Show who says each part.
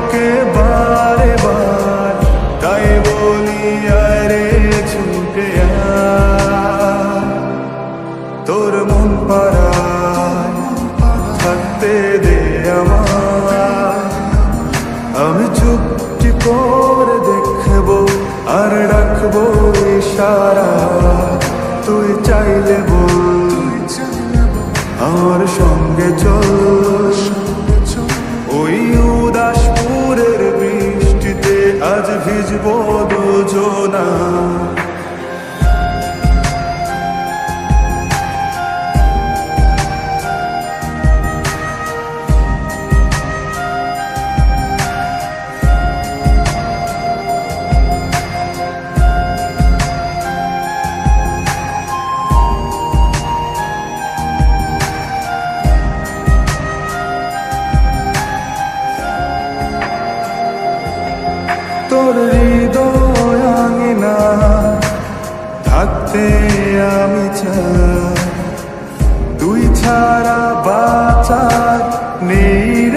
Speaker 1: তোকে বারে বার, তাই বলি, আরে ছুটে তোর মন পাড়ায় থাকতে দে আমার আমি চুপটি দেখব আর রাখব ইশারা। তুই চাইলে বল, আমার সঙ্গে চল। দুজনা। তোর হৃদয় আঙিনা থাকতে আমি চাই। তুই ছাড়া বাঁচার নেই